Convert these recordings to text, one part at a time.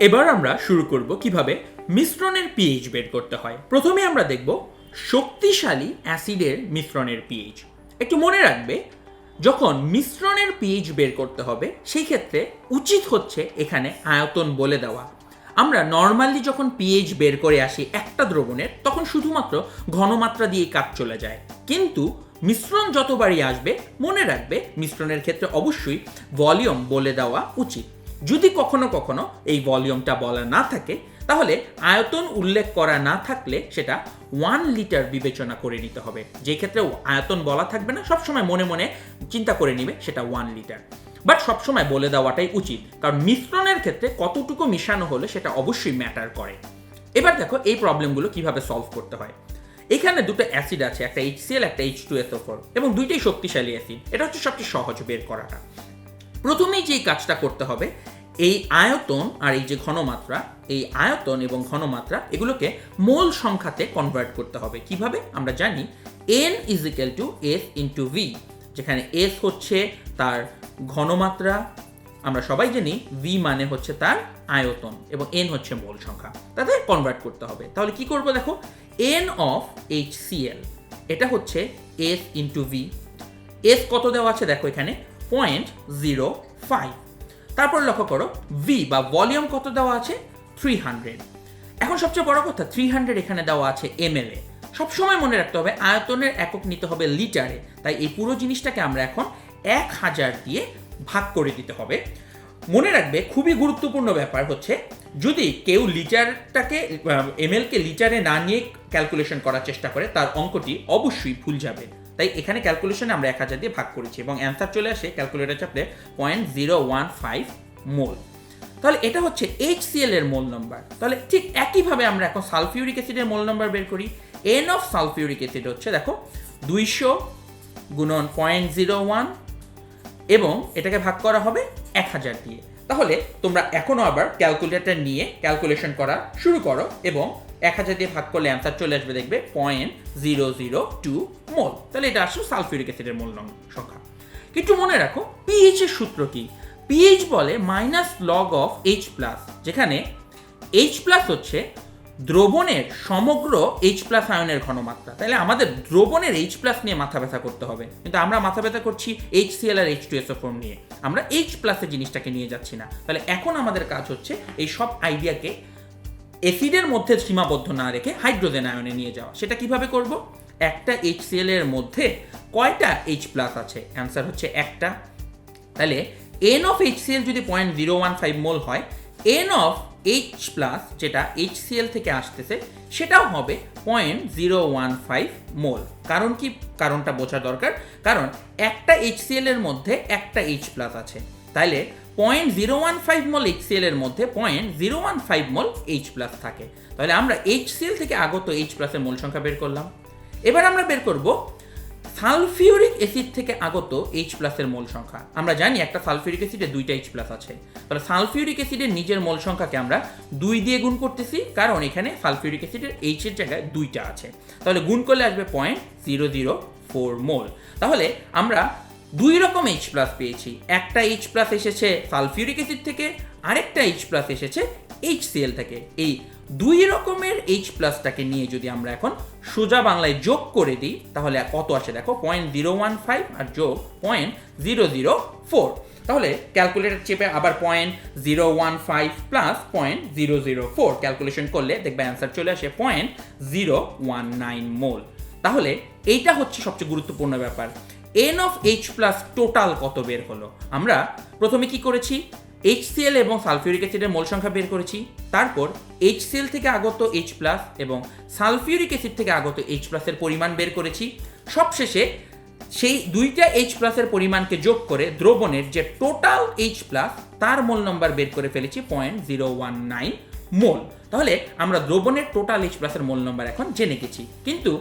এবার আমরা শুরু করব কীভাবে মিশ্রণের পিএইচ বের করতে হয়। প্রথমে আমরা দেখব শক্তিশালী অ্যাসিডের মিশ্রণের পিএইচ একটু মনে রাখবে, যখন মিশ্রণের পিএইচ বের করতে হবে, সেই ক্ষেত্রে উচিত হচ্ছে এখানে আয়তন বলে দেওয়া। আমরা নর্মালি যখন পিএইচ বের করে আসি একটা দ্রবণের, তখন শুধুমাত্র ঘনমাত্রা দিয়ে কাজ চলে যায়। কিন্তু মিশ্রণ যতবারই আসবে, মনে রাখবে মিশ্রণের ক্ষেত্রে অবশ্যই ভলিউম বলে দেওয়া উচিত। যদি কখনো কখনো এই ভলিউমটা বলা না থাকে, তাহলে আয়তন উল্লেখ করা না থাকলে সেটা ওয়ান লিটার বিবেচনা করে নিতে হবে। যে ক্ষেত্রে আয়তন বলা থাকবে না, সবসময় মনে মনে চিন্তা করে নিবে সেটা ওয়ান লিটার বাট সবসময় বলে দেওয়াটাই উচিত, কারণ মিশ্রণের ক্ষেত্রে কতটুকু মিশানো হলে সেটা অবশ্যই ম্যাটার করে। এবার দেখো এই প্রবলেমগুলো কীভাবে সলভ করতে হয়। এখানে দুটো অ্যাসিড আছে, একটা এইচ এইচসিএল একটা এইচ টু এসও ফোর এবং দুইটাই শক্তিশালী অ্যাসিড এটা হচ্ছে সবচেয়ে সহজ বের করাটা। প্রথমেই যেই কাজটা করতে হবে এই আয়তন আর এই যে ঘনমাত্রা, এই আয়তন এবং ঘনমাত্রা, এগুলোকে মোল সংখ্যাতে কনভার্ট করতে হবে। কীভাবে? আমরা জানি N is equal to S into V যেখানে এস হচ্ছে তার ঘনমাত্রা। আমরা সবাই জানি ভি মানে হচ্ছে তার আয়তন এবং এন হচ্ছে মোল সংখ্যা। তাতে কনভার্ট করতে হবে। তাহলে কি করব দেখো? এন অফ এইচ সিএল এটা হচ্ছে এস ইন্টু ভি এস কত দেওয়া আছে দেখো এখানে? পয়েন্ট জিরো ফাইভ তারপর লক্ষ্য করো ভি বা ভলিউম কত দেওয়া আছে? থ্রি হান্ড্রেড এখন সবচেয়ে বড় কথা থ্রি হান্ড্রেড এখানে দেওয়া আছে এম এল এ সবসময় মনে রাখতে হবে, আয়তনের একক নিতে হবে লিটারে তাই এই পুরো জিনিসটাকে আমরা এখন এক হাজার দিয়ে ভাগ করে দিতে হবে। মনে রাখবে, খুবই গুরুত্বপূর্ণ ব্যাপার হচ্ছে, যদি কেউ লিটারটাকে এমএলকে লিটারে না নিয়ে ক্যালকুলেশন করার চেষ্টা করে, তার অঙ্কটি অবশ্যই ভুল যাবে। তাই এখানে ক্যালকুলেশনে আমরা এক হাজার দিয়ে ভাগ করেছি এবং অ্যান্সার চলে আসে calculator চাপলে point zero one five mole তাহলে এটা হচ্ছে এইচসিএল এর মোল নম্বর তাহলে ঠিক একইভাবে আমরা এখন সালফিউরিক অ্যাসিডের মোল নম্বর বের করি। এন অফ সালফিউরিক অ্যাসিড হচ্ছে দেখো দুইশো গুণন পয়েন্ট জিরো ওয়ান এবং এটাকে ভাগ করা হবে এক হাজার দিয়ে। তাহলে তোমরা এখনও আবার ক্যালকুলেটর নিয়ে ক্যালকুলেশন করা শুরু করো এবং এক হাজার দিয়ে ভাগ করলে অ্যান্সার চলে আসবে দেখবে point zero zero two mole. তাহলে এটা আসলে সালফিউরিক অ্যাসিডের মোল সংখ্যা। কিন্তু মনে রাখো পিএইচ এর সূত্র কি? পিএইচ বলে minus log of H plus যেখানে এইচ প্লাস হচ্ছে দ্রবণের সমগ্র এইচ প্লাস আয়নের ঘনমাত্রা। তাহলে আমাদের দ্রবণের এইচ প্লাস নিয়ে মাথা ব্যথা করতে হবে। কিন্তু আমরা মাথা ব্যথা করছি এইচ সিএল আর এইচ টু এসও ফোর নিয়ে। আমরা এইচ প্লাসের জিনিসটাকে নিয়ে যাচ্ছি না। তাহলে এখন আমাদের কাজ হচ্ছে এই সব আইডিয়াকে অ্যাসিডের মধ্যে সীমাবদ্ধ না রেখে হাইড্রোজেন আয়নে নিয়ে যাওয়া। সেটা কীভাবে করব? একটা এইচ সিএল এর মধ্যে কয়টা এইচ প্লাস আছে? অ্যান্সার হচ্ছে একটা। তাহলে এন অফ এইচ সিএল যদি point zero one five mole হয় এন অফ এইচ প্লাস যেটা এইচ সিএল থেকে আসতেছে, সেটাও হবে point zero one five mole কারণ কি? কারণটা বোঝা দরকার। কারণ একটা এইচ এর মধ্যে একটা এইচ প্লাস আছে। তাইলে point zero one five mole H CL এর মধ্যে point zero one five mole H plus থাকে। তাহলে আমরা এইচ সিএল থেকে আগত এইচ প্লাসের মোল সংখ্যা বের করলাম। এবার আমরা বের করব সালফিউরিক অ্যাসিড থেকে আগত এইচ প্লাসের মোল সংখ্যা। আমরা জানি একটা সালফিউরিক অ্যাসিডে দুইটা এইচ প্লাস আছে। তাহলে সালফিউরিক অ্যাসিডের নিজের মোল সংখ্যাকে আমরা দুই দিয়ে গুণ করতেছি, কারণ এখানে সালফিউরিক অ্যাসিডের এইচ এর জায়গায় দুইটা আছে। তাহলে গুণ করলে আসবে point zero zero four mole তাহলে আমরা দুই রকম এইচ প্লাস পেয়েছি। একটা এইচ প্লাস এসেছে সালফিউরিক অ্যাসিড থেকে, আরেকটা এইচ প্লাস এসেছে এইচ সিএল থেকে। এই দুই রকমের এইচ প্লাসটাকে নিয়ে যদি আমরা এখন সোজা বাংলায় যোগ করে দিই, তাহলে কত আসে দেখো? পয়েন্ট জিরো ওয়ান ফাইভ আর যোগ পয়েন্ট জিরো জিরো ফোর তাহলে ক্যালকুলেটর চেপে আবার point zero one five plus point zero zero four calculation করলে দেখবে অ্যান্সার চলে আসে point zero one nine mole তাহলে এইটা হচ্ছে সবচেয়ে গুরুত্বপূর্ণ ব্যাপার। N of H plus total কত বের হলো? আমরা প্রথমে কি করেছি? এইচসিএল এবং সালফিউরিক অ্যাসিডের মোল সংখ্যা বের করেছি। তারপর এইচসিএল থেকে আগত এইচ প্লাস এবং সালফিউরিক অ্যাসিড থেকে আগত এইচ প্লাসের পরিমাণ বের করেছি। সবশেষে সেই দুইটা এইচ প্লাসের পরিমাণকে যোগ করে দ্রবণের যে টোটাল এইচ প্লাস তার মোল নম্বর বের করে ফেলেছি point zero one nine mole. তাহলে আমরা দ্রবণের টোটাল এইচ প্লাসের মোল নম্বর এখন জেনে গেছি। কিন্তু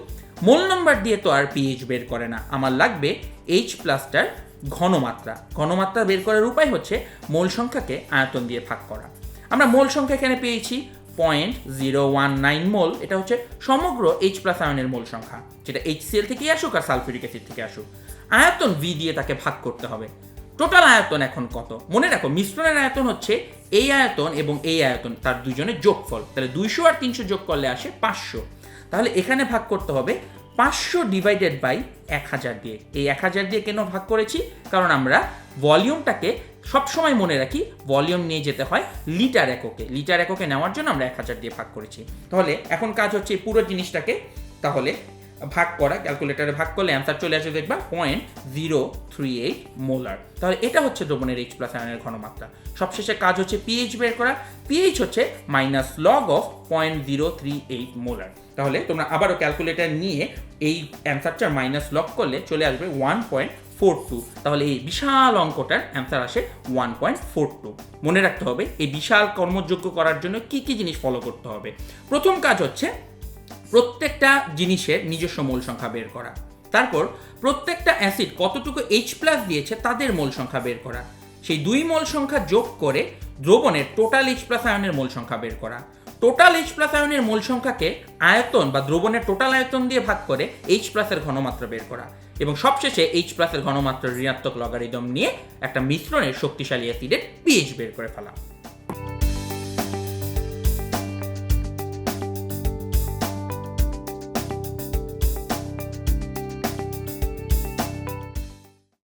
মোল নম্বর দিয়ে তো আর পিএইচ বের করে না। আমার লাগবে এইচ প্লাসটার ঘনমাত্রা। ঘনমাত্রা বের করার উপায় হচ্ছে মোল সংখ্যাকে আয়তন দিয়ে ভাগ করা। আমরা মোল সংখ্যা এখানে পেয়েছি point zero one nine mole. এটা হচ্ছে সমগ্র এইচ প্লাস আয়নের মোল সংখ্যা, যেটা এইচ সিএল থেকেই আসুক আর সালফিউরিক অ্যাসিড থেকে আসুক। আয়তন ভি দিয়ে তাকে ভাগ করতে হবে। টোটাল আয়তন এখন কত? মনে রাখো, মিশ্রণের আয়তন হচ্ছে এই আয়তন এবং এই আয়তন, তার দুজনের যোগফল। তাহলে দুইশো আর তিনশো যোগ করলে আসে পাঁচশো। তাহলে এখানে ভাগ করতে হবে পাঁচশো ডিভাইডেড বাই এক হাজার দিয়ে। এই এক হাজার দিয়ে কেন ভাগ করেছি? কারণ আমরা ভলিউমটাকে সবসময় মনে রাখি ভলিউম নিয়ে যেতে হয় লিটার এককে। লিটার এককে নেওয়ার জন্য আমরা এক হাজার দিয়ে ভাগ করেছি। তাহলে এখন কাজ হচ্ছে পুরো জিনিসটাকে, তাহলে ভাগ করা ক্যালকুলেটারে ভাগ করলে অ্যান্সার চলে আসবে দেখবা point zero three eight molar তাহলে এটা হচ্ছে দ্রবণের এইচ প্লাস আয়নের ঘনমাত্রা। সবশেষে কাজ হচ্ছে পিএইচ বের করা। পিএইচ হচ্ছে minus log of point zero three eight molar তাহলে তোমরা আবারও ক্যালকুলেটার নিয়ে এই অ্যান্সারটার মাইনাস লক করলে চলে আসবে ওয়ান পয়েন্ট ফোর টু তাহলে এই বিশাল অঙ্কটার অ্যান্সার আসে ওয়ান পয়েন্ট ফোর টু মনে রাখতে হবে, এই বিশাল কর্মযোগ্য করার জন্য কি কি জিনিস ফলো করতে হবে। প্রথম কাজ হচ্ছে প্রত্যেকটা জিনিসের নিজস্ব মূল সংখ্যা বের করা। তারপর প্রত্যেকটা অ্যাসিড কতটুকু এইচ প্লাস দিয়েছে তাদের মূল সংখ্যা বের করা। সেই দুই মূল সংখ্যা যোগ করে দ্রবণের টোটাল এইচ প্লাস আয়নের মূল সংখ্যা বের করা। টোটাল এইচ প্লাস আয়নের মূল সংখ্যাকে আয়তন বা দ্রবণের টোটাল আয়তন দিয়ে ভাগ করে এইচ প্লাসের ঘনমাত্রা বের করা। এবং সবশেষে এইচ প্লাসের ঘনমাত্রার ঋণাত্মক লগারিদম নিয়ে একটা মিশ্রণের শক্তিশালী অ্যাসিডের পিএইচ বের করে ফেলা।